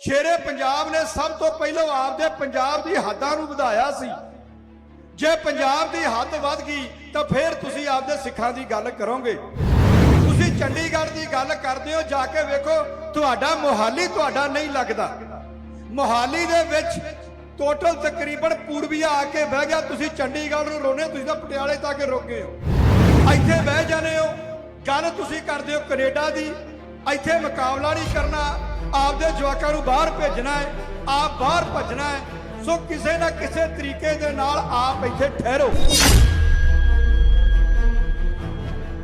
ਸ਼ੇਰੇ ਪੰਜਾਬ ਨੇ ਸਭ ਤੋਂ ਪਹਿਲਾਂ ਆਪਦੇ ਪੰਜਾਬ ਦੀ ਹੱਦਾਂ ਨੂੰ ਵਧਾਇਆ ਸੀ। ਜੇ ਪੰਜਾਬ ਦੀ ਹੱਦ ਵੱਧ ਗਈ, ਤਾਂ ਫਿਰ ਤੁਸੀਂ ਆਪਦੇ ਸਿੱਖਾਂ ਦੀ ਗੱਲ ਕਰੋਗੇ। ਤੁਸੀਂ ਚੰਡੀਗੜ੍ਹ ਦੀ ਗੱਲ ਕਰਦੇ ਹੋ, ਜਾ ਕੇ ਵੇਖੋ, ਤੁਹਾਡਾ ਮੋਹਾਲੀ ਤੁਹਾਡਾ ਨਹੀਂ ਲੱਗਦਾ। ਮੋਹਾਲੀ ਦੇ ਵਿੱਚ ਟੋਟਲ ਤਕਰੀਬਨ ਪੂਰਬੀਆ ਆ ਕੇ ਬਹਿ ਗਿਆ, ਤੁਸੀਂ ਚੰਡੀਗੜ੍ਹ ਨੂੰ ਰੋਨੇ ਤੁਸੀਂ ਤਾਂ ਪਟਿਆਲੇ ਤੱਕ ਰੁਕੇ ਹੋ। ਇੱਥੇ ਬਹਿ ਜਾਣੇ ਹੋ, ਗੱਲ ਤੁਸੀਂ ਕਰਦੇ ਹੋ ਕੈਨੇਡਾ ਦੀ ਇੱਥੇ ਮੁਕਾਬਲਾ ਨਹੀਂ ਕਰਨਾ। ਆਪਦੇ ਜਵਾਕਾਂ ਨੂੰ ਬਾਹਰ ਭੇਜਣਾ ਹੈ, ਆਪ ਬਾਹਰ ਭੱਜਣਾ ਹੈ। ਸੋ ਕਿਸੇ ਨਾ ਕਿਸੇ ਤਰੀਕੇ ਦੇ ਨਾਲ ਆਪ ਇੱਥੇ ਠਹਿਰੋ।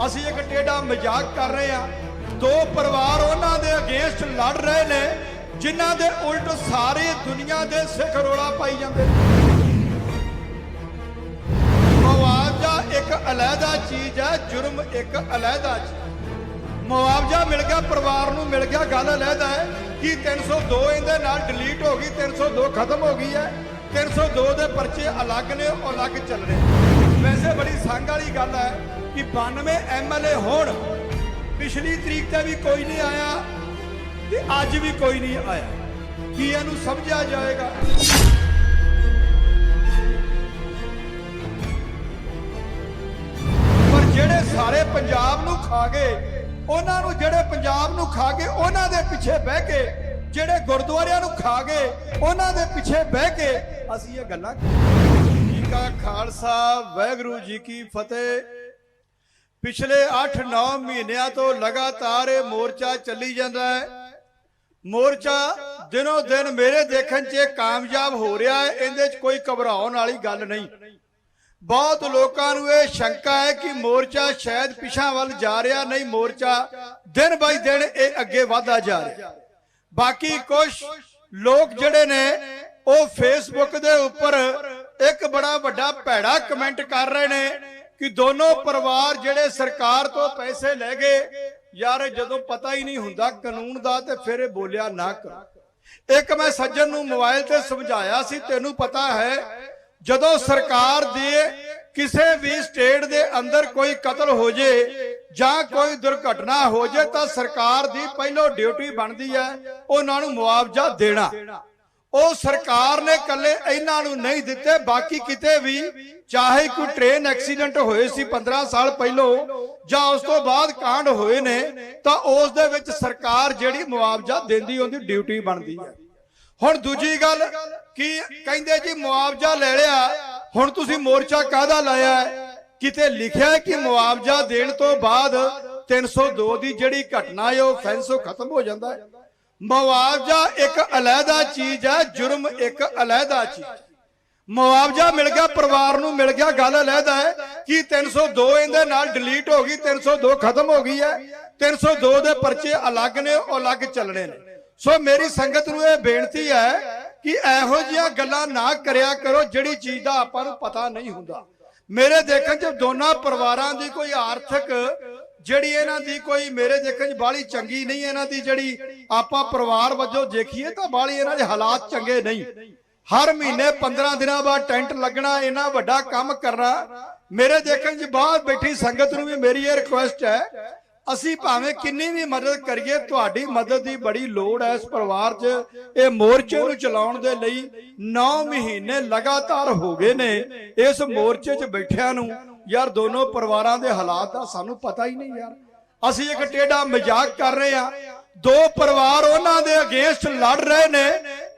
ਅਸੀਂ ਇੱਕ ਟੇਡਾ ਮਜ਼ਾਕ ਕਰ ਰਹੇ ਹਾਂ। ਦੋ ਪਰਿਵਾਰ ਉਹਨਾਂ ਦੇ ਅਗੇਂਸਟ ਲੜ ਰਹੇ ਨੇ, ਜਿਨ੍ਹਾਂ ਦੇ ਉਲਟ ਸਾਰੇ ਦੁਨੀਆ ਦੇ ਸਿੱਖ ਰੋਲਾ ਪਾਈ ਜਾਂਦੇ ਨੇ। ਮੁਆਵਜ਼ਾ ਇੱਕ ਅਲੱਗਾ ਚੀਜ਼ ਹੈ, ਜੁਰਮ ਇੱਕ ਅਲੱਗਾ ਚੀਜ਼। ਮੁਆਵਜ਼ਾ ਮਿਲ ਗਿਆ, ਪਰਿਵਾਰ ਨੂੰ ਮਿਲ ਗਿਆ, ਗੱਲ ਅਲੱਗਾ ਹੈ ਕਿ 302 ਇਹਦੇ ਨਾਲ ਡਿਲੀਟ ਹੋ ਗਈ 302 ਖਤਮ ਹੋ ਗਈ ਹੈ 302 ਦੇ ਪਰਚੇ ਅਲੱਗ ਨੇ ਉਹ ਅਲੱਗ ਚੱਲ ਰਹੇ ਵੈਸੇ ਬੜੀ ਸੰਗ ਵਾਲੀ ਗੱਲ ਹੈ ਕਿ 92 ਐਮਐਲਏ ਹੋਣ, ਪਿਛਲੀ ਤਰੀਕ ਤੇ ਵੀ ਕੋਈ ਨਹੀਂ ਆਇਆ ਤੇ ਅੱਜ ਵੀ ਕੋਈ ਨਹੀਂ ਆਇਆ। ਕੀ ਇਹਨੂੰ ਸਮਝਿਆ ਜਾਏਗਾ? ਪਰ ਜਿਹੜੇ ਸਾਰੇ ਪੰਜਾਬ ਨੂੰ ਖਾ ਗਏ ਉਹਨਾਂ ਨੂੰ ਜਿਹੜੇ ਪੰਜਾਬ ਨੂੰ ਖਾ ਗਏ, ਉਹਨਾਂ ਦੇ ਪਿੱਛੇ ਬਹਿ ਕੇ, ਜਿਹੜੇ ਗੁਰਦੁਆਰਿਆਂ ਨੂੰ ਖਾ ਗਏ, ਉਹਨਾਂ ਦੇ ਪਿੱਛੇ ਬਹਿ ਕੇ ਅਸੀਂ ਇਹ ਗੱਲਾਂ ਜੀ ਕਾ ਖਾਲਸਾ, ਵਾਹਿਗੁਰੂ ਜੀ ਕੀ ਫਤਿਹ। ਪਿਛਲੇ 8-9 ਮਹੀਨਿਆਂ ਤੋਂ ਲਗਾਤਾਰ ਇਹ ਮੋਰਚਾ ਚੱਲੀ ਜਾਂਦਾ ਹੈ। ਮੋਰਚਾ ਦਿਨੋ ਦਿਨ ਮੇਰੇ ਦੇਖਣ 'ਚ ਕਾਮਯਾਬ ਹੋ ਰਿਹਾ ਹੈ, ਇਹਦੇ 'ਚ ਕੋਈ ਘਬਰਾਉਣ ਵਾਲੀ ਗੱਲ ਨਹੀਂ। ਬਹੁਤ ਲੋਕਾਂ ਨੂੰ ਇਹ ਸ਼ੰਕਾ ਹੈ ਕਿ ਮੋਰਚਾ ਸ਼ਾਇਦ ਪਿਛਾਂ ਵੱਲ ਜਾ ਰਿਹਾ ਨਹੀਂ, ਮੋਰਚਾ ਦਿਨ ਬਾਈ ਦਿਨ ਇਹ ਅੱਗੇ ਵਧਦਾ ਜਾ ਰਿਹਾ। ਬਾਕੀ ਕੁਝ ਲੋਕ ਜਿਹੜੇ ਨੇ, ਉਹ ਫੇਸਬੁੱਕ ਦੇ ਉੱਪਰ ਇੱਕ ਬੜਾ ਵੱਡਾ ਭੈੜਾ ਕਮੈਂਟ ਕਰ ਰਹੇ ਨੇ ਕਿ ਦੋਨੋਂ ਪਰਿਵਾਰ ਜਿਹੜੇ ਸਰਕਾਰ ਤੋਂ ਪੈਸੇ ਲੈ ਗਏ, ਯਾਰ ਜਦੋਂ ਪਤਾ ਹੀ ਨਹੀਂ ਹੁੰਦਾ ਕਾਨੂੰਨ ਦਾ ਤੇ ਫਿਰ ਇਹ ਬੋਲਿਆ ਨਾ ਕਰੋ। ਇੱਕ ਮੈਂ ਸੱਜਣ ਨੂੰ ਮੋਬਾਈਲ ਤੇ ਸਮਝਾਇਆ ਸੀ, ਤੈਨੂੰ ਪਤਾ ਹੈ ਜਦੋਂ ਸਰਕਾਰ ਦੇ ਕਿਸੇ ਵੀ ਸਟੇਟ ਦੇ ਅੰਦਰ ਕੋਈ ਕਤਲ ਹੋ ਜੇ ਜਾਂ ਕੋਈ ਦੁਰਘਟਨਾ ਹੋ ਜੇ ਤਾਂ ਸਰਕਾਰ ਦੀ ਪਹਿਲੋ ਡਿਊਟੀ ਬਣਦੀ ਹੈ ਉਹਨਾਂ ਨੂੰ ਮੁਆਵਜ਼ਾ ਦੇਣਾ। ਉਹ ਸਰਕਾਰ ਨੇ ਕੱਲੇ ਇਹਨਾਂ ਨੂੰ ਨਹੀਂ ਦਿੱਤੇ, ਬਾਕੀ ਕਿਤੇ ਵੀ ਚਾਹੇ ਕੋਈ ਟ੍ਰੇਨ ਐਕਸੀਡੈਂਟ ਹੋਏ ਸੀ 15 ਸਾਲ ਪਹਿਲੋਂ ਜਾਂ ਉਸ ਤੋਂ ਬਾਅਦ ਕਾਂਡ ਹੋਏ ਨੇ, ਤਾਂ ਉਸ ਦੇ ਵਿੱਚ ਸਰਕਾਰ ਜਿਹੜੀ ਮੁਆਵਜ਼ਾ ਦਿੰਦੀ, ਉਹਦੀ ਡਿਊਟੀ ਬਣਦੀ ਹੈ। ਹੁਣ ਦੂਜੀ ਗੱਲ ਕੀ ਕਹਿੰਦੇ ਜੀ ਮੁਆਵਜ਼ਾ ਲੈ ਲਿਆ? ਹੁਣ ਤੁਸੀਂ ਮੋਰਚਾ ਕਾਹਦਾ ਲਾਇਆ ਕਿਤੇ ਲਿਖਿਆ ਕਿ ਮੁਆਵਜ਼ਾ ਦੇਣ ਤੋਂ ਬਾਅਦ 302 ਦੀ ਜਿਹੜੀ ਘਟਨਾ ਹੈ, ਉਹ ਫੈਂਸ ਖਤਮ ਹੋ ਜਾਂਦਾ ਹੈ। ਮੁਆਵਜ਼ਾ ਇੱਕ ਅਲੱਗਾ ਚੀਜ਼ ਹੈ, ਜੁਰਮ ਇੱਕ ਅਲੱਗਾ ਚੀਜ਼। ਮੁਆਵਜ਼ਾ ਮਿਲ ਗਿਆ, ਪਰਿਵਾਰ ਨੂੰ ਮਿਲ ਗਿਆ, ਗੱਲ ਅਲੱਗਾ ਹੈ ਕਿ 302 ਇਹਦੇ ਨਾਲ ਡਿਲੀਟ ਹੋ ਗਈ 302 ਖਤਮ ਹੋ ਗਈ ਹੈ। 302 ਦੇ ਪਰਚੇ ਅਲੱਗ ਨੇ, ਉਹ ਅਲੱਗ ਚੱਲਣੇ ਨੇ। ਸੋ ਮੇਰੀ ਸੰਗਤ ਨੂੰ ਇਹ ਬੇਨਤੀ ਹੈ ਕਿ ਇਹੋ ਜਿਹੀਆਂ ਗੱਲਾਂ ਨਾ ਕਰਿਆ ਕਰੋ ਜਿਹੜੀ ਚੀਜ਼ ਦਾ ਆਪਾਂ ਨੂੰ ਪਤਾ ਨਹੀਂ ਹੁੰਦਾ। ਮੇਰੇ ਦੇਖਣ 'ਚ ਦੋਨਾਂ ਪਰਿਵਾਰਾਂ ਦੀ ਕੋਈ ਆਰਥਿਕ ਜਿਹੜੀ ਇਹਨਾਂ ਦੀ ਕੋਈ ਮੇਰੇ ਦੇਖਣ 'ਚ ਬਾਲੀ ਚੰਗੀ ਨਹੀਂ ਇਹਨਾਂ ਦੀ ਜਿਹੜੀ ਆਪਾਂ ਪਰਿਵਾਰ ਵਜੋਂ ਦੇਖੀਏ ਤਾਂ ਬਾਲੀ ਇਹਨਾਂ ਦੇ ਹਾਲਾਤ ਚੰਗੇ ਨਹੀਂ। ਹਰ ਮਹੀਨੇ 15 ਦਿਨਾਂ ਬਾਅਦ ਟੈਂਟ ਲੱਗਣਾ ਇਹਨਾਂ ਵੱਡਾ ਕੰਮ ਕਰਨਾ, ਮੇਰੇ ਦੇਖਣ 'ਚ ਬਾਹਰ ਬੈਠੀ ਸੰਗਤ ਨੂੰ ਵੀ ਮੇਰੀ ਇਹ ਰਿਕੁਐਸਟ ਹੈ ਅਸੀਂ ਭਾਵੇਂ ਕਿੰਨੀ ਵੀ ਮਦਦ ਕਰੀਏ ਤੁਹਾਡੀ ਮਦਦ ਦੀ ਬੜੀ ਲੋੜ ਹੈ ਇਸ ਪਰਿਵਾਰ 'ਚ। ਇਹ ਮੋਰਚੇ ਨੂੰ ਚਲਾਉਣ ਦੇ ਲਈ 9 ਮਹੀਨੇ ਲਗਾਤਾਰ ਹੋ ਗਏ ਨੇ। ਇਸ ਮੋਰਚੇ 'ਚ ਬੈਠਿਆਂ ਨੂੰ ਯਾਰ ਦੋਨੋਂ ਪਰਿਵਾਰਾਂ ਦੇ ਹਾਲਾਤ ਦਾ ਸਾਨੂੰ ਪਤਾ ਹੀ ਨਹੀਂ ਯਾਰ। ਅਸੀਂ ਇੱਕ ਟੇਡਾ ਮਜ਼ਾਕ ਕਰ ਰਹੇ ਆ ਦੋ ਪਰਿਵਾਰ ਉਹਨਾਂ ਦੇ ਅਗੇਂਸਟ ਲੜ ਰਹੇ ਨੇ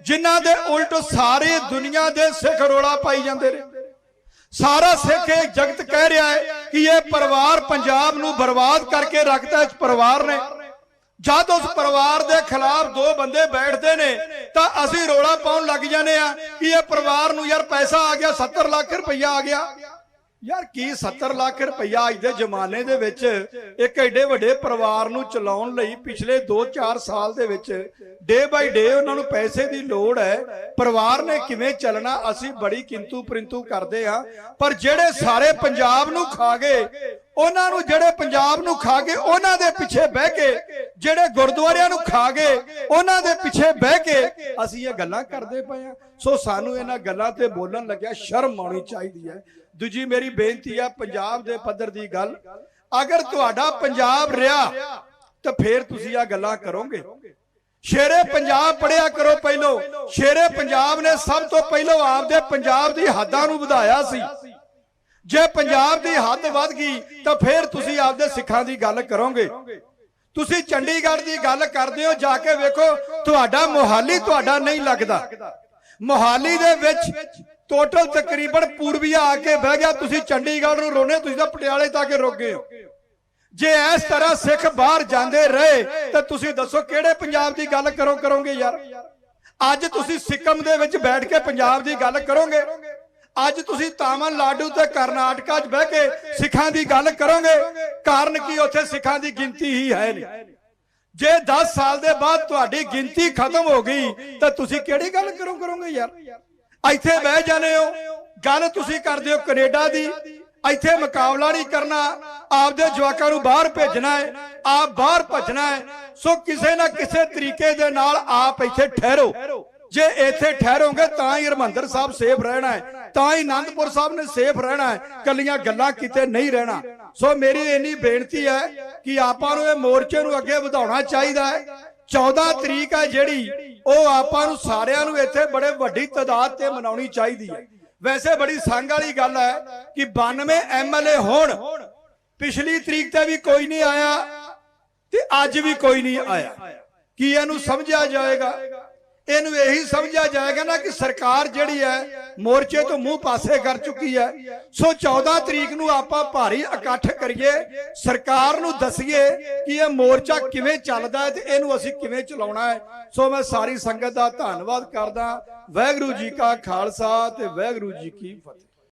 ਜਿਨ੍ਹਾਂ ਦੇ ਉਲਟ ਸਾਰੇ ਦੁਨੀਆ ਦੇ ਸਿੱਖ ਰੋਲਾ ਪਾਈ ਜਾਂਦੇ ਨੇ। ਸਾਰਾ ਸਿੱਖ ਇਹ ਜਗਤ ਕਹਿ ਰਿਹਾ ਹੈ ਕਿ ਇਹ ਪਰਿਵਾਰ ਪੰਜਾਬ ਨੂੰ ਬਰਬਾਦ ਕਰਕੇ ਰੱਖਦਾ ਇਸ ਪਰਿਵਾਰ ਨੇ। ਜਦ ਉਸ ਪਰਿਵਾਰ ਦੇ ਖਿਲਾਫ ਦੋ ਬੰਦੇ ਬੈਠਦੇ ਨੇ, ਤਾਂ ਅਸੀਂ ਰੋਲਾ ਪਾਉਣ ਲੱਗ ਜਾਂਦੇ ਆ ਕਿ ਇਹ ਪਰਿਵਾਰ ਨੂੰ ਯਾਰ ਪੈਸਾ ਆ ਗਿਆ 70 ਲੱਖ ਰੁਪਈਆ ਆ ਗਿਆ। ਯਾਰ ਕੀ 70 ਲੱਖ ਰੁਪਈਆ ਅੱਜ ਦੇ ਜ਼ਮਾਨੇ ਦੇ ਵਿੱਚ ਇੱਕ ਐਡੇ ਵੱਡੇ ਪਰਿਵਾਰ ਨੂੰ ਚਲਾਉਣ ਲਈ ਪਿਛਲੇ 2-4 ਸਾਲ ਦੇ ਵਿੱਚ ਡੇ ਬਾਈ ਡੇ ਉਹਨਾਂ ਨੂੰ ਪੈਸੇ ਦੀ ਲੋੜ ਹੈ। ਪਰਿਵਾਰ ਨੇ ਕਿਵੇਂ ਚੱਲਣਾ, ਅਸੀਂ ਬੜੀ ਕਿੰਤੂ ਪਰਿੰਤੂ ਕਰਦੇ ਆ ਪਰ ਜਿਹੜੇ ਸਾਰੇ ਪੰਜਾਬ ਨੂੰ ਖਾ ਗਏ ਉਹਨਾਂ ਨੂੰ ਜਿਹੜੇ ਪੰਜਾਬ ਨੂੰ ਖਾ ਗਏ, ਉਹਨਾਂ ਦੇ ਪਿੱਛੇ ਬਹਿ ਕੇ, ਜਿਹੜੇ ਗੁਰਦੁਆਰਿਆਂ ਨੂੰ ਖਾ ਗਏ, ਉਹਨਾਂ ਦੇ ਪਿੱਛੇ ਬਹਿ ਕੇ ਅਸੀਂ ਇਹ ਗੱਲਾਂ ਕਰਦੇ ਪਏ ਆ ਸੋ ਸਾਨੂੰ ਇਹਨਾਂ ਗੱਲਾਂ ਤੇ ਬੋਲਣ ਲੱਗਿਆ, ਸ਼ਰਮ ਆਉਣੀ ਚਾਹੀਦੀ ਹੈ। ਦੂਜੀ ਮੇਰੀ ਬੇਨਤੀ ਆ, ਪੰਜਾਬ ਦੇ ਪੱਧਰ ਦੀ ਗੱਲ, ਅਗਰ ਤੁਹਾਡਾ ਪੰਜਾਬ ਰਿਹਾ, ਤਾਂ ਫੇਰ ਤੁਸੀਂ ਆ ਗੱਲਾਂ ਕਰੋਗੇ। ਸ਼ੇਰੇ ਪੰਜਾਬ ਪੜਿਆ ਕਰੋ ਪਹਿਲੋ। ਸ਼ੇਰੇ ਪੰਜਾਬ ਨੇ ਸਭ ਤੋਂ ਪਹਿਲੋ ਆਪਦੇ ਪੰਜਾਬ ਦੀ ਹੱਦਾਂ ਨੂੰ ਵਧਾਇਆ ਸੀ। ਜੇ ਪੰਜਾਬ ਦੀ ਹੱਦ ਵੱਧ ਗਈ, ਤਾਂ ਫਿਰ ਤੁਸੀਂ ਆਪਦੇ ਸਿੱਖਾਂ ਦੀ ਗੱਲ ਕਰੋਗੇ। ਤੁਸੀਂ ਚੰਡੀਗੜ੍ਹ ਦੀ ਗੱਲ ਕਰਦੇ ਹੋ, ਜਾ ਕੇ ਵੇਖੋ, ਤੁਹਾਡਾ ਮੋਹਾਲੀ ਤੁਹਾਡਾ ਨਹੀਂ ਲੱਗਦਾ। ਮੋਹਾਲੀ ਦੇ ਵਿੱਚ ਟੋਟਲ ਤਕਰੀਬਨ ਪੂਰਬੀਆ ਆ ਕੇ ਬਹਿ ਗਿਆ, ਤੁਸੀਂ ਚੰਡੀਗੜ੍ਹ ਨੂੰ ਰੋਣੇ ਤੁਸੀਂ ਤਾਂ ਪਟਿਆਲੇ ਤੱਕ ਰੁਕ ਗਏ ਹੋ। ਜੇ ਇਸ ਤਰ੍ਹਾਂ ਸਿੱਖ ਬਾਹਰ ਜਾਂਦੇ ਰਹੇ, ਤਾਂ ਤੁਸੀਂ ਦੱਸੋ ਕਿਹੜੇ ਪੰਜਾਬ ਦੀ ਗੱਲ ਕਰੋ ਕਰੋਗੇ ਯਾਰ? ਅੱਜ ਤੁਸੀਂ ਸਿੱਕਮ ਦੇ ਵਿੱਚ ਬੈਠ ਕੇ ਪੰਜਾਬ ਦੀ ਗੱਲ ਕਰੋਗੇ? ਅੱਜ ਤੁਸੀਂ ਤਾਮਿਲਨਾਡੂ ਤੇ ਕਰਨਾਟਕਾ 'ਚ ਬਹਿ ਕੇ ਸਿੱਖਾਂ ਦੀ ਗੱਲ ਕਰੋਗੇ, ਕਾਰਨ ਕੀ ਉੱਥੇ ਸਿੱਖਾਂ ਦੀ ਗਿਣਤੀ ਹੀ ਹੈ ਨਹੀਂ। ਜੇ 10 ਸਾਲ ਦੇ ਬਾਅਦ ਤੁਹਾਡੀ ਗਿਣਤੀ ਖਤਮ ਹੋ ਗਈ, ਤਾਂ ਤੁਸੀਂ ਕਿਹੜੀ ਗੱਲ ਕਰੋ ਕਰੋਗੇ ਯਾਰ? ਇੱਥੇ ਬਹਿ ਜਾਣੇ ਹੋ, ਗੱਲ ਤੁਸੀਂ ਕਰਦੇ ਹੋ ਕੈਨੇਡਾ ਦੀ, ਇੱਥੇ ਮੁਕਾਬਲਾ ਨਹੀਂ ਕਰਨਾ, ਆਪਦੇ ਜਵਾਕਾਂ ਨੂੰ ਬਾਹਰ ਭੇਜਣਾ ਹੈ, ਆਪ ਬਾਹਰ ਭੱਜਣਾ ਹੈ, ਸੋ ਕਿਸੇ ਨਾ ਕਿਸੇ ਤਰੀਕੇ ਦੇ ਨਾਲ ਆਪ ਇੱਥੇ ਠਹਿਰੋ। ਜੇ ਇੱਥੇ ਠਹਿਰੋਗੇ ਤਾਂ ਹੀ ਹਰਮੰਦਰ ਸਾਹਿਬ ਸੇਫ ਰਹਿਣਾ ਹੈ। ਤਾਂ ਹੀ ਆਨੰਦਪੁਰ ਸਾਹਿਬ ਨੇ ਸੇਫ ਰਹਿਣਾ ਹੈ ਕੱਲੀਆਂ ਗੱਲਾਂ ਕਿਤੇ ਨਹੀਂ ਰਹਿਣਾ। ਸੋ ਮੇਰੀ ਇੰਨੀ ਬੇਨਤੀ ਹੈ ਕਿ ਆਪਾਂ ਨੂੰ ਇਹ ਮੋਰਚੇ ਨੂੰ ਅੱਗੇ ਵਧਾਉਣਾ ਚਾਹੀਦਾ ਹੈ। 14 ਤਰੀਕ ਹੈ ਜਿਹੜੀ, ਉਹ ਆਪਾਂ ਨੂੰ ਸਾਰਿਆਂ ਨੂੰ ਇੱਥੇ ਬੜੇ ਵੱਡੀ ਤਾਦਾਦ ਤੇ ਮਨਾਉਣੀ ਚਾਹੀਦੀ ਹੈ। ਵੈਸੇ ਬੜੀ ਸੰਗ ਵਾਲੀ ਗੱਲ ਹੈ ਕਿ 92 ਐਮਐਲਏ ਹੋਣ, ਪਿਛਲੀ ਤਰੀਕ ਤੇ ਵੀ ਕੋਈ ਨਹੀਂ ਆਇਆ ਤੇ ਅੱਜ ਵੀ ਕੋਈ ਨਹੀਂ ਆਇਆ। ਕੀ ਇਹਨੂੰ ਸਮਝਿਆ ਜਾਏਗਾ? ਇਹਨੂੰ ਇਹੀ ਸਮਝਿਆ ਜਾਏਗਾ ਨਾ ਕਿ ਸਰਕਾਰ ਜਿਹੜੀ ਹੈ ਮੋਰਚੇ ਤੋਂ ਮੂੰਹ ਪਾਸੇ ਕਰ ਚੁੱਕੀ ਹੈ। ਸੋ 14 ਤਰੀਕ ਨੂੰ ਆਪਾਂ ਭਾਰੀ ਇਕੱਠ ਕਰੀਏ। ਸਰਕਾਰ ਨੂੰ ਦਸੀਏ ਕਿ ਇਹ ਮੋਰਚਾ ਕਿਵੇਂ ਚੱਲਦਾ ਹੈ ਤੇ ਇਹਨੂੰ ਅਸੀਂ ਕਿਵੇਂ ਚਲਾਉਣਾ ਹੈ। ਸੋ ਮੈਂ ਸਾਰੀ ਸੰਗਤ ਦਾ ਧੰਨਵਾਦ ਕਰਦਾ। ਵਾਹਿਗੁਰੂ ਜੀ ਕਾ ਖਾਲਸਾ ਤੇ ਵਾਹਿਗੁਰੂ ਜੀ ਕੀ ਫਤਿਹ।